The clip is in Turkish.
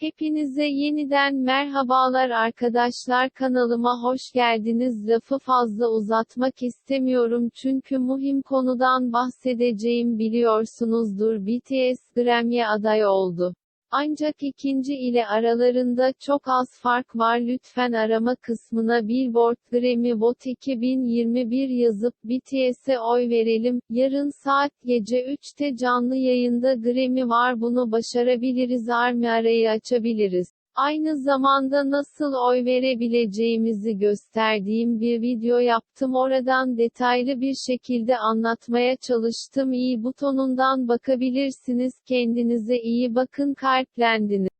Hepinize yeniden merhabalar arkadaşlar. Kanalıma hoş geldiniz. Lafı fazla uzatmak istemiyorum çünkü muhim konudan bahsedeceğim biliyorsunuzdur. BTS Grammy aday oldu. Ancak ikinci ile aralarında çok az fark var lütfen arama kısmına Billboard Grammy Vote 2021 yazıp BTS'e oy verelim. Yarın saat gece 3'te canlı yayında Grammy var bunu başarabiliriz army arayı açabiliriz. Aynı zamanda nasıl oy verebileceğimizi gösterdiğim bir video yaptım. Oradan detaylı bir şekilde anlatmaya çalıştım. İyi butonundan bakabilirsiniz. Kendinize iyi bakın. Kalplendiniz.